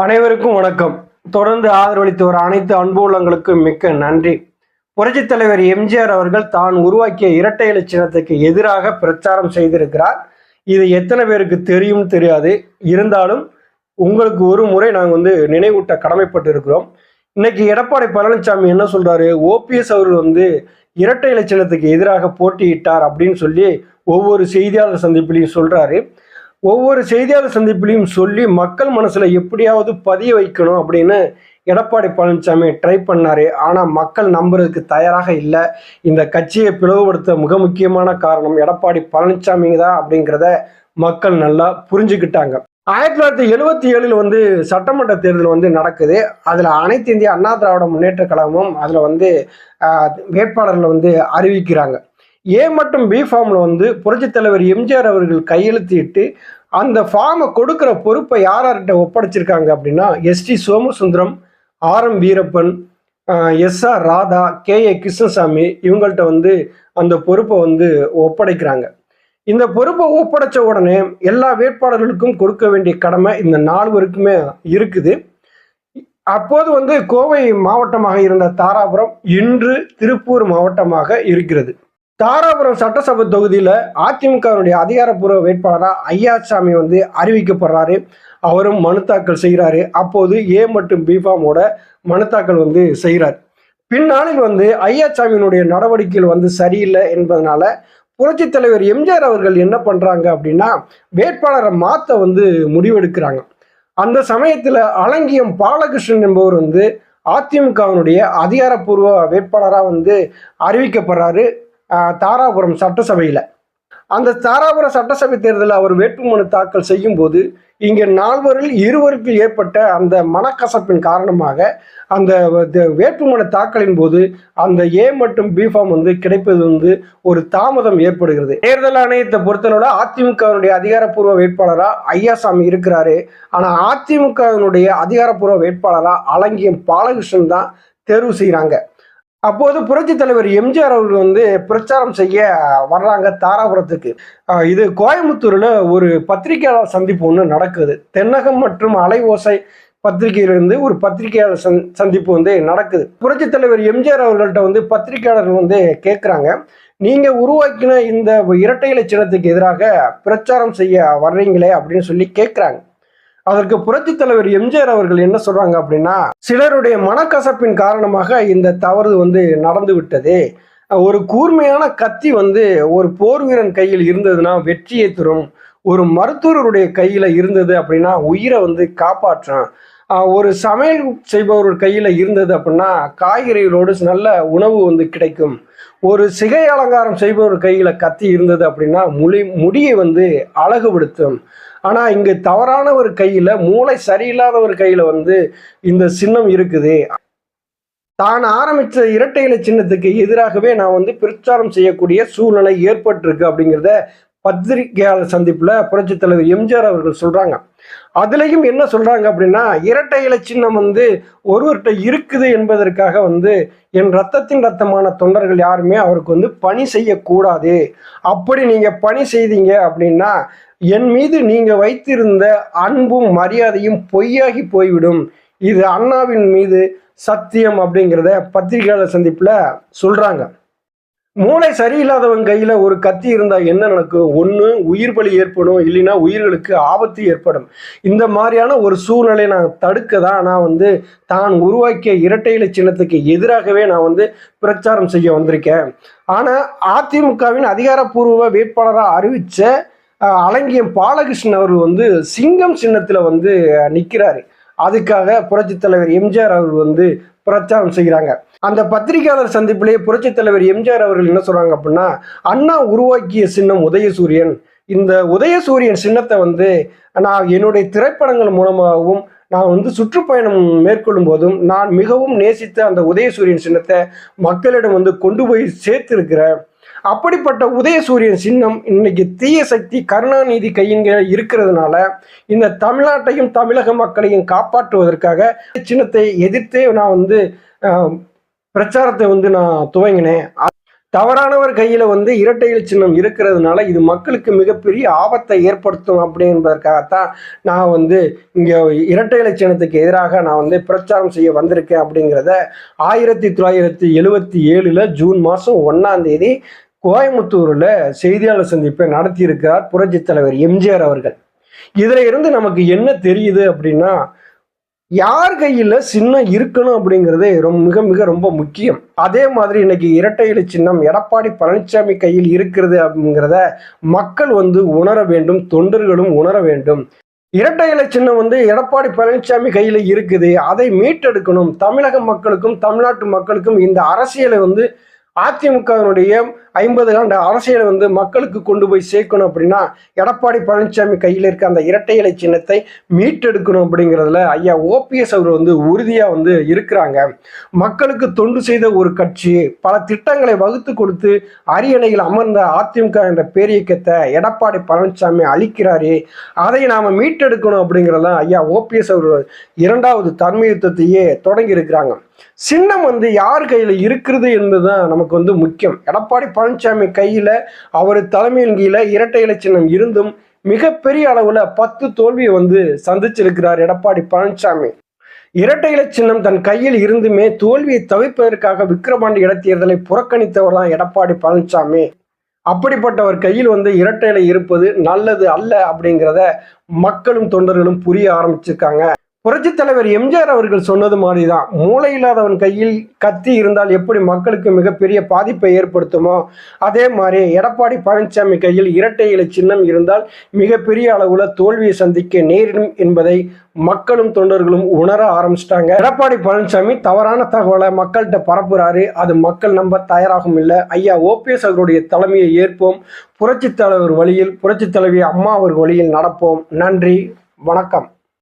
அனைவருக்கும் வணக்கம். தொடர்ந்து ஆதரவளித்து வர அனைத்து அன்பு உள்ளங்களுக்கும் மிக்க நன்றி. புரட்சித் தலைவர் எம்ஜிஆர் அவர்கள் தான் உருவாக்கிய இரட்டை இலை சின்னத்துக்கு எதிராக பிரச்சாரம் செய்திருக்கிறார். இது எத்தனை பேருக்கு தெரியும் தெரியாது. இருந்தாலும் உங்களுக்கு ஒரு முறை நாங்கள் வந்து நினைவூட்ட கடமைப்பட்டு இருக்கிறோம் இன்னைக்கு எடப்பாடி பழனிசாமி என்ன சொல்றாரு? ஓபிஎஸ் அவர்கள் வந்து இரட்டை இலை சின்னத்துக்கு எதிராக போட்டியிட்டார் அப்படின்னு சொல்லி ஒவ்வொரு செய்தியாளர் சந்திப்பிலையும் சொல்றாரு. ஒவ்வொரு செய்தியாளர் சந்திப்பிலையும் சொல்லி மக்கள் மனசுல எப்படியாவது பதிய வைக்கணும் அப்படின்னு எடப்பாடி பழனிசாமி ட்ரை பண்ணாரு. ஆனால் மக்கள் நம்புறதுக்கு தயாராக இல்லை. இந்த கட்சியை பிளவுபடுத்த மிக முக்கியமான காரணம் எடப்பாடி பழனிசாமிங்க தான் அப்படிங்கிறத மக்கள் நல்லா புரிஞ்சுக்கிட்டாங்க. ஆயிரத்தி தொள்ளாயிரத்தி எழுவத்தி ஏழில் வந்து சட்டமன்ற தேர்தல் வந்து நடக்குது. அதில் அனைத்து இந்திய அண்ணா திராவிட முன்னேற்ற கழகமும் அதில் வந்து வேட்பாளர்களை வந்து அறிவிக்கிறாங்க. ஏ மற்றும் பி ஃபார்மில் வந்து புரட்சித் தலைவர் எம்ஜிஆர் அவர்கள் கையெழுத்திட்டு அந்த ஃபார்மை கொடுக்குற பொறுப்பை யார் யார்கிட்ட ஒப்படைச்சிருக்காங்க அப்படின்னா SD Somasundaram R M Veerappan S R Radha K A Krishnasamy இவங்கள்ட்ட வந்து அந்த பொறுப்பை வந்து ஒப்படைக்கிறாங்க. இந்த பொறுப்பை ஒப்படைச்ச உடனே எல்லா வேட்பாளர்களுக்கும் கொடுக்க வேண்டிய கடமை இந்த நால்வருக்குமே இருக்குது. அப்போது வந்து கோவை மாவட்டமாக இருந்த தாராபுரம் இன்று திருப்பூர் மாவட்டமாக இருக்கிறது. தாராபுரம் சட்டசபை தொகுதியில் அதிமுகவினுடைய அதிகாரப்பூர்வ வேட்பாளராக ஐயாசாமி வந்து அறிவிக்கப்படுறாரு. அவரும் மனு தாக்கல் செய்கிறாரு அப்போது ஏ மற்றும் பிஃபாமோட மனு தாக்கல் வந்து செய்கிறார் பின்னாளில் வந்து ஐயாசாமியினுடைய நடவடிக்கைகள் வந்து சரியில்லை என்பதனால புரட்சி தலைவர் எம்ஜிஆர் அவர்கள் என்ன பண்ணுறாங்க அப்படின்னா வேட்பாளரை மாற்ற வந்து முடிவெடுக்கிறாங்க. அந்த சமயத்தில் அலங்கியம் பாலகிருஷ்ணன் என்பவர் வந்து அதிமுகவினுடைய அதிகாரப்பூர்வ வேட்பாளராக வந்து அறிவிக்கப்படுறாரு. தாராபுரம் சட்டசபையில். அந்த தாராபுரம் சட்டசபை தேர்தலில் அவர் வேட்புமனு தாக்கல் செய்யும் போது இங்கே நால்வரில் இருவருக்கு ஏற்பட்ட அந்த மனக்கசப்பின் காரணமாக அந்த வேட்புமனு தாக்கலின் போது அந்த ஏ மற்றும் பி ஃபார்ம் வந்து கிடைப்பது வந்து ஒரு தாமதம் ஏற்படுகிறது. தேர்தல் ஆணையத்தை பொறுத்தளவில் அதிமுகவினுடைய அதிகாரப்பூர்வ வேட்பாளராக ஐயாசாமி இருக்கிறாரு. ஆனால் அதிமுகவினுடைய அதிகாரப்பூர்வ வேட்பாளராக அலங்கியம் பாலகிருஷ்ணன் தான் தேர்வு செய்கிறாங்க அப்போது புரட்சி தலைவர் எம்ஜிஆர் அவர்கள் வந்து பிரச்சாரம் செய்ய வர்றாங்க தாராபுரத்துக்கு. இது கோயம்புத்தூர்ல ஒரு பத்திரிகையாளர் சந்திப்பு ஒன்று நடக்குது. தென்னகம் மற்றும் அலை ஓசை பத்திரிகையிலிருந்து ஒரு பத்திரிகையாளர் சந் சந்திப்பு வந்து நடக்குது. புரட்சி தலைவர் எம்ஜிஆர் அவர்கள்ட்ட வந்து பத்திரிகையாளர்கள் வந்து கேட்குறாங்க நீங்கள் உருவாக்கின இந்த இரட்டை இலை சின்னத்துக்கு எதிராக பிரச்சாரம் செய்ய வர்றீங்களே அப்படின்னு சொல்லி கேட்குறாங்க அதற்கு புரட்சி தலைவர் எம்ஜிஆர் அவர்கள் என்ன சொல்றாங்க அப்படின்னா சிலருடைய மனக்கசப்பின் காரணமாக இந்த தவறு வந்து நடந்து விட்டது. ஒரு கூர்மையான கத்தி வந்து ஒரு போர் வீரன் கையில் இருந்ததுன்னா வெற்றியை தரும். ஒரு மருத்துவருடைய கையில இருந்தது அப்படின்னா உயிரை வந்து காப்பாற்றும். ஒரு சமையல் செய்பவர் கையில இருந்தது அப்படின்னா காய்கறிகளோடு நல்ல உணவு வந்து கிடைக்கும். ஒரு சிகை அலங்காரம் செய்பவர் கையில கத்தி இருந்தது அப்படின்னா முடி முடியை வந்து அழகுபடுத்தும். ஆனா இங்கு தவறான ஒரு கையில மூளை சரியில்லாத ஒரு கையில வந்து இந்த சின்னம் இருக்குது. தான் ஆரம்பிச்ச இரட்டை இலை சின்னத்துக்கு எதிராகவே நான் வந்து பிரச்சாரம் செய்யக்கூடிய சூழ்நிலை ஏற்பட்டிருக்கு அப்படிங்கிறத பத்திரிகையாளர் சந்திப்புல புரட்சி தலைவர் எம்ஜிஆர் அவர்கள் சொல்றாங்க. அதுலயும் என்ன சொல்றாங்க அப்படின்னா இரட்டை இலை சின்னம் வந்து ஒருவர்கிட்ட இருக்குது என்பதற்காக வந்து என் ரத்தத்தின் ரத்தமான தொண்டர்கள் யாருமே அவருக்கு வந்து பணி செய்யக்கூடாது. அப்படி நீங்க பணி செய்தீங்க அப்படின்னா என் மீது நீங்க வைத்திருந்த அன்பும் மரியாதையும் பொய்யாகி போய்விடும். இது அண்ணாவின் மீது சத்தியம் அப்படிங்கிறத பத்திரிகையாளர் சந்திப்புல சொல்றாங்க. மூளை சரியில்லாதவன் கையில ஒரு கத்தி இருந்தா என்ன நடக்கும்? ஒன்று உயிர் பலி ஏற்படும் இல்லைன்னா உயிர்களுக்கு ஆபத்து ஏற்படும். இந்த மாதிரியான ஒரு சூழ்நிலையை நான் தடுக்க தான் நான் வந்து தான் உருவாக்கிய இரட்டை இலை சின்னத்துக்கு எதிராகவே நான் வந்து பிரச்சாரம் செய்ய வந்திருக்கேன். ஆனா அதிமுகவின் அதிகாரப்பூர்வ வேட்பாளராக அறிவிச்ச அலங்கியம் பாலகிருஷ்ணன் அவர்கள் வந்து சிங்கம் சின்னத்தில் வந்து நிற்கிறாரு அதுக்காக புரட்சித் தலைவர் எம்ஜிஆர் அவர்கள் வந்து பிரச்சாரம் செய்கிறாங்க. அந்த பத்திரிகையாளர் சந்திப்பிலேயே புரட்சி தலைவர் எம்ஜிஆர் அவர்கள் என்ன சொல்றாங்க அப்படின்னா அண்ணா உருவாக்கிய சின்னம் உதயசூரியன். இந்த உதயசூரியன் சின்னத்தை வந்து நான் என்னுடைய திரைப்படங்கள் மூலமாகவும் நான் வந்து சுற்றுப்பயணம் மேற்கொள்ளும் போதும் நான் மிகவும் நேசித்த அந்த உதயசூரியன் சின்னத்தை மக்களிடம் வந்து கொண்டு போய் சேர்த்திருக்கிறேன். அப்படிப்பட்ட உதயசூரியன் சின்னம் இன்னைக்கு தீய சக்தி கருணாநிதி கையிங்க இருக்கிறதுனால இந்த தமிழ்நாட்டையும் தமிழக மக்களையும் காப்பாற்றுவதற்காக சின்னத்தை எதிர்த்தே நான் வந்து பிரச்சாரத்தை வந்து நான் துவங்கினேன். தவறானவர் கையில வந்து இரட்டை சின்னம் இருக்கிறதுனால இது மக்களுக்கு மிகப்பெரிய ஆபத்தை ஏற்படுத்தும் அப்படின்றதுக்காகத்தான் நான் வந்து இங்க இரட்டை சின்னத்துக்கு எதிராக நான் வந்து பிரச்சாரம் செய்ய வந்திருக்கேன் அப்படிங்கிறத ஆயிரத்தி தொள்ளாயிரத்தி எழுவத்தி ஏழுல ஜூன் மாதம் ஒன்னாம் தேதி கோயம்புத்தூரில் செய்தியாளர் சந்திப்பை நடத்தியிருக்கிறார் புரட்சி தலைவர் எம்ஜிஆர் அவர்கள். இதில் இருந்து நமக்கு என்ன தெரியுது அப்படின்னா யார் கையில் சின்னம் இருக்கணும் அப்படிங்கிறது ரொம்ப மிக மிக ரொம்ப முக்கியம். அதே மாதிரி இன்னைக்கு இரட்டை இலை சின்னம் எடப்பாடி பழனிசாமி கையில் இருக்கிறது அப்படிங்கிறத மக்கள் வந்து உணர வேண்டும் தொண்டர்களும் உணர வேண்டும். இரட்டை இலை சின்னம் வந்து எடப்பாடி பழனிசாமி கையில் இருக்குது அதை மீட்டெடுக்கணும். தமிழக மக்களுக்கும் தமிழ்நாட்டு மக்களுக்கும் இந்த அரசியலை வந்து அதிமுகவினுடைய ஐம்பது ஆண்டு அரசியலை வந்து மக்களுக்கு கொண்டு போய் சேர்க்கணும் அப்படின்னா எடப்பாடி பழனிசாமி கையில் இருக்க அந்த இரட்டை இலை சின்னத்தை மீட்டெடுக்கணும் அப்படிங்கிறதுல ஐயா ஓபிஎஸ் அவர் வந்து உறுதியாக வந்து இருக்கிறாங்க. மக்களுக்கு தொண்டு செய்த ஒரு கட்சி பல திட்டங்களை வகுத்து கொடுத்து அரியணையில் அமர்ந்த அதிமுக என்ற பேரியக்கத்தை எடப்பாடி பழனிசாமி அளிக்கிறாரு அதை நாம் மீட்டெடுக்கணும் அப்படிங்கிறதான் ஐயா ஓபிஎஸ் அவர் இரண்டாவது தன்மையுத்தத்தையே தொடங்கி இருக்கிறாங்க. சின்னம் வந்து யார் கையில் இருக்கிறது என்பதுதான் நமக்கு வந்து முக்கியம். எடப்பாடி பழனிசாமி கையில் அவர் தலைமையின் கீழே இரட்டை இலை சின்னம் இருந்தும் மிகப்பெரிய அளவில் பத்து தோல்வியை வந்து சந்திச்சிருக்கிறார் எடப்பாடி பழனிசாமி. இரட்டை இலை சின்னம் தன் கையில் இருந்துமே தோல்வியை தவிர்ப்பதற்காக விக்கிரமாண்டி இடத்தேர்தலை புறக்கணித்தவர் தான் எடப்பாடி பழனிசாமி. அப்படிப்பட்டவர் கையில் வந்து இரட்டை இலை இருப்பது நல்லது அல்ல அப்படிங்கிறத மக்களும் தொண்டர்களும் புரிய ஆரம்பிச்சிருக்காங்க. புரட்சித் தலைவர் எம்ஜிஆர் அவர்கள் சொன்னது மாதிரி தான் மூளை இல்லாதவன் கையில் கத்தி இருந்தால் எப்படி மக்களுக்கு மிகப்பெரிய பாதிப்பை ஏற்படுத்துமோ? அதே மாதிரி எடப்பாடி பழனிசாமி கையில் இரட்டை இலை சின்னம் இருந்தால் மிகப்பெரிய அளவில் தோல்வியை சந்திக்க நேரிடும் என்பதை மக்களும் தொண்டர்களும் உணர ஆரம்பிச்சிட்டாங்க. எடப்பாடி பழனிசாமி தவறான தகவலை மக்கள்கிட்ட பரப்புறாரு. அது மக்கள் நம்ப தயாராகும் இல்லை. ஐயா ஓபிஎஸ் அவருடைய தலைமையை ஏற்போம். புரட்சித் தலைவர் வழியில் புரட்சித் தலைவி அம்மா அவர் வழியில் நடப்போம். நன்றி வணக்கம்.